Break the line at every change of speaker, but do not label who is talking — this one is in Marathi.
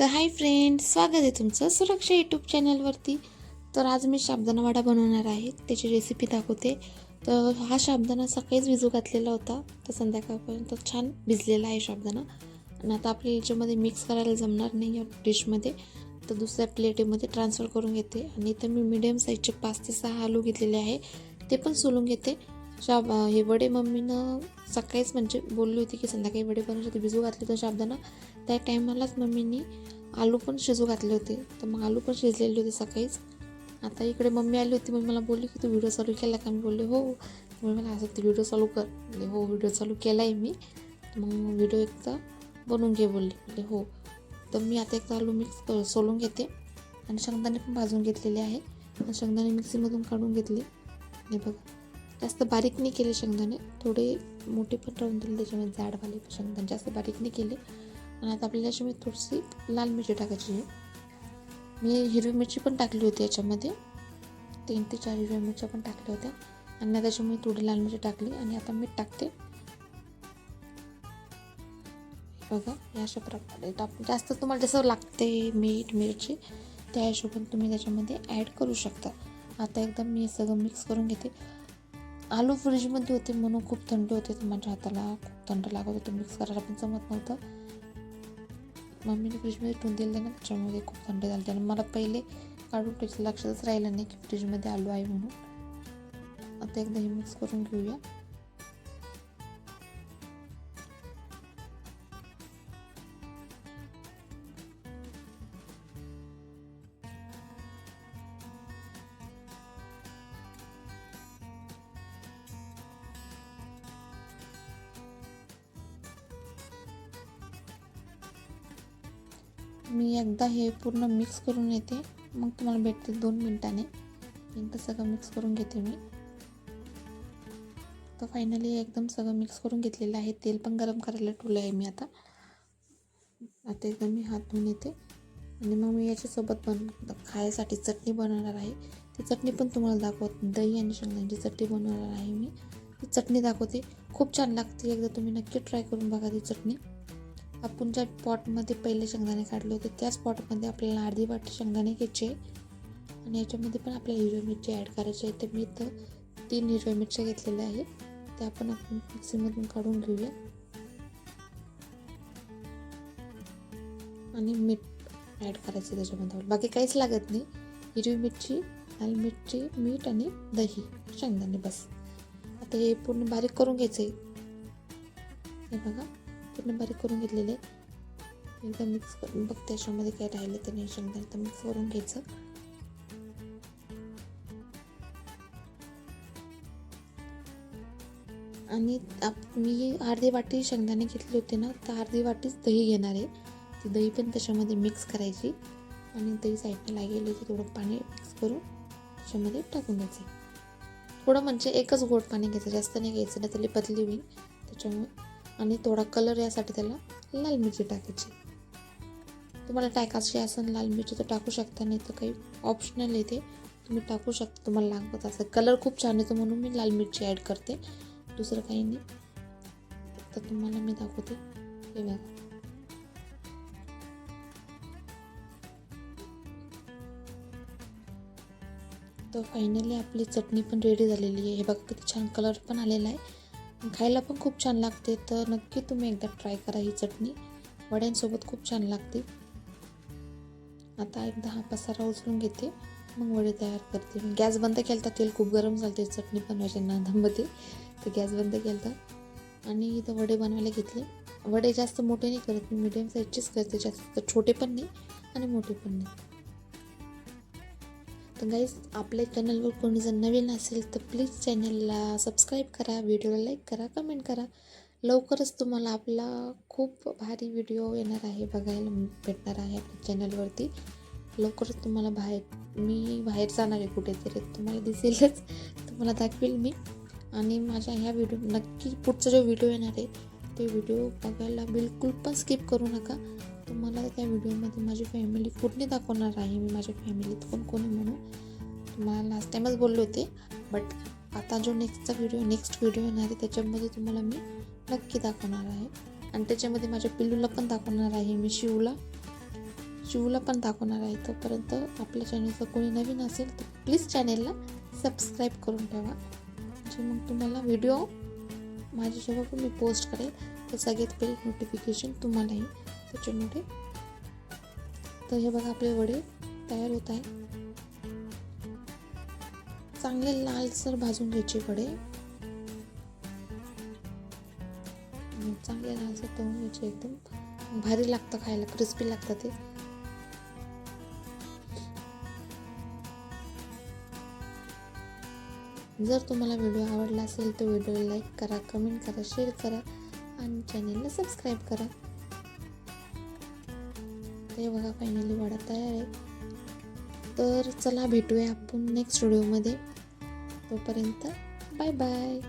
तर हाय फ्रेंड स्वागत आहे तुमचं सुरक्षा यूट्यूब चॅनलवरती तर आज मी शाबदाना वडा बनवणार आहे त्याची रेसिपी दाखवते. तर हा शाबदाना सकाळीच भिजू घातलेला होता तर संध्याकाळपर्यंत छान भिजलेला आहे शाबदाना आणि आता आपल्या याच्यामध्ये मिक्स करायला जमणार नाही या डिशमध्ये तर दुसऱ्या प्लेटीमध्ये ट्रान्सफर करून घेते. आणि इथं मी मिडियम साईजचे पाच ते सहा आलू घेतलेले आहे ते पण सोलून घेते. शाब हे वडे मम्मीनं सकाळीच म्हणजे बोलली होती की संध्याकाळी वडे बनवायचे ते भिजू घातले तर शाबदाना त्या टायमालाच मम्मीनी आलू पण शिजू घातले होते. तर मग आलू पण शिजलेले होते सकाळीच. आता इकडे मम्मी आली होती मग मला बोलली की तू व्हिडिओ चालू केला का? मी बोलले हो. मग मला असं ते व्हिडिओ चालू कर. म्हणजे हो व्हिडिओ चालू केला आहे मी मग व्हिडिओ एकदा बनवून घे बोलली. बोलले हो. तर मी आता एकदा आलू मिक्स सोलून घेते. आणि शेंगदाणे पण भाजून घेतलेले आहे. आणि शेंगदाणे मिक्सीमधून काढून घेतले. हे बघा. जास्त बारीक नाही केले शेंगदाणे. थोडे मोठे पण राहून दिले त्याच्यामध्ये जाडवाले शेंगदाणे. जास्त बारीक नाही केले. आणि आता आपल्याला याच्यामध्ये थोडीशी लाल मिरची टाकायची आहे. मी हिरवी मिरची पण टाकली होती याच्यामध्ये. तीन ते चार हिरव्या मिरच्या पण टाकल्या होत्या. आणि आता मी थोडी लाल मिरची टाकली आणि आता मीठ टाकते. बघा या अशा प्रकारे. टाक जास्त तुम्हाला जसं लागते मीठ मिरची त्या हिशोबाने तुम्ही त्याच्यामध्ये ॲड करू शकता. आता एकदम मी सगळं मिक्स करून घेते. आलू फ्रीजमध्ये होते म्हणून खूप थंड होते माझ्या हाताला खूप थंड लागत होतं. मिक्स करायला पण जमत नव्हतं. मम्मीने फ्रीजमध्ये ठेवून दिलं ना त्याच्यामध्ये खूप थंड झालं त्याने मला पहिले काढून त्याचं लक्षातच राहिलं नाही की फ्रीजमध्ये आलू आहे म्हणून. आता एकदा हे मिक्स करून घेऊया. मी एकदा हे पूर्ण मिक्स करून येते. मग तुम्हाला भेटते दोन मिनटाने. एकदा सगळं मिक्स करून घेते मी. तर फायनली एकदम सगळं मिक्स करून घेतलेलं आहे. तेल पण गरम करायला ठेवलं आहे मी आता. आता एकदम मी हात धुवून येते. आणि मग मी याच्यासोबत बन खायसाठी चटणी बनवणार आहे. ती चटणी पण तुम्हाला दाखवत दही आणि शेंगदाण्याची चटणी बनवणार आहे मी. ती चटणी दाखवते. खूप छान लागते. एकदा तुम्ही नक्की ट्राय करून बघा ती चटणी. आपण ज्या पॉटमध्ये पहिले शेंगदाणे काढले होते त्याच पॉटमध्ये आपल्याला अर्धी वाटी शेंगदाणे घ्यायचे आणि याच्यामध्ये पण आपल्याला हिरव्या मिरची ॲड करायची आहे. तर मी तर तीन हिरव्या मिरच्या घेतलेल्या आहेत. त्या आपण आपण मिक्सीमधून काढून घेऊया. आणि मीठ ॲड करायचं त्याच्यामध्ये. बाकी काहीच लागत नाही. हिरवी मिरची लाल मिरची मीठ आणि दही शेंगदाणे बस. आता हे पूर्ण बारीक करून घ्यायचं आहे हे बघा. पूर्ण बारीक करून घेतलेले. एकदा मिक्स करून बघ त्याच्यामध्ये काय राहिलं ते नाही. शेंगदाणे तर मिक्स करून घ्यायचं. आणि आप मी अर्धी वाटी शेंगदाणे घेतले होते ना तर अर्धी वाटीच दही घेणार आहे. ती दही पण त्याच्यामध्ये मिक्स करायची. आणि दही साईडला लागेल की थोडं पाणी मिक्स करून त्याच्यामध्ये टाकून द्यायचं. थोडं म्हणजे एकच गोड पाणी घ्यायचं. जास्त नाही घ्यायचं नाही तरी पतली होईल. त्याच्यामुळे आणि थोडा कलर यासाठी त्याला लाल मिरची टाकायची. तुम्हाला टाकायची असेल लाल मिरची तर टाकू शकता नाही तर काही ऑप्शनल आहे ते. तुम्ही टाकू शकता तुम्हाला लागत असं. कलर खूप छान येतो म्हणून मी लाल मिरची ॲड करते. दुसरं काही नाही. तर तुम्हाला मी दाखवते. हे बघा. तर फायनली आपली चटणी पण रेडी झालेली आहे. हे बघा किती छान कलर पण आलेला आहे. खायला पण खूप छान लागते तर नक्की तुम्ही एकदा ट्राय करा ही चटणी. वड्यांसोबत खूप छान लागते. आता एकदा हा पसारा उचलून घेते मग वडे तयार करते. मी गॅस बंद केला तर तेल खूप गरम झालं चटणी बनवायच्या नादामध्ये तर गॅस बंद केला आणि इथं वडे बनवायला घेतले. वडे जास्त मोठे नाही करत मी मिडियम साईजचेच करते जास्त छोटे पण नाही आणि मोठे पण नाही. तर गाईज आपल्या चॅनलवर कोणी जर नवीन असेल तर प्लीज चॅनलला सबस्क्राईब करा व्हिडिओला लाईक करा कमेंट करा. लवकरच तुम्हाला आपला खूप भारी व्हिडिओ येणार आहे बघायला भेटणार आहे आपल्या चॅनलवरती लवकरच तुम्हाला बाहेर मी बाहेर जाणार आहे कुठेतरी तुम्हाला दिसेलच. तुम्हाला दाखवेल मी. आणि माझ्या ह्या व्हिडिओ नक्की पुढचा जो व्हिडिओ येणार आहे ते व्हिडिओ बघायला बिलकुल पण स्किप करू नका. तुम्हाला त्या व्हिडिओमध्ये माझी फॅमिली पूर्ण दाखवणार आहे मी माझ्या फॅमिलीत कोण कोण आहे म्हणून तुम्हाला लास्ट टाईमच बोलले होते. बट आता जो नेक्स्टचा व्हिडिओ नेक्स्ट व्हिडिओ येणार आहे त्याच्यामध्ये तुम्हाला मी नक्की दाखवणार आहे. आणि त्याच्यामध्ये माझ्या पिल्लूला पण दाखवणार आहे मी शिवला. शिवला पण दाखवणार आहे. तोपर्यंत आपल्या चॅनलचं कोणी नवीन असेल तर प्लीज चॅनेलला सबस्क्राईब करून ठेवा. म्हणजे मग तुम्हाला व्हिडिओ माझ्या जेव्हा पण मी पोस्ट करेल तर सगळ्यात पहिले नोटिफिकेशन तुम्हाला येईल त्याच्यामुळे तर हे बघा आपले वडे तयार होत आहे चांगले लालसर भाजून घ्यायचे वडे. चांगले लालसर तळून घ्यायचे एकदम. भारी लागतं खायला क्रिस्पी लागतं ते. जर तुम्हाला व्हिडिओ आवडला असेल तर व्हिडिओला लाईक करा कमेंट करा शेअर करा आणि चॅनेलला सबस्क्राईब करा. ते बघा फायनली वडा तयार आहे. तर चला भेटूया आपण नेक्स्ट व्हिडिओमध्ये तोपर्यंत बाय बाय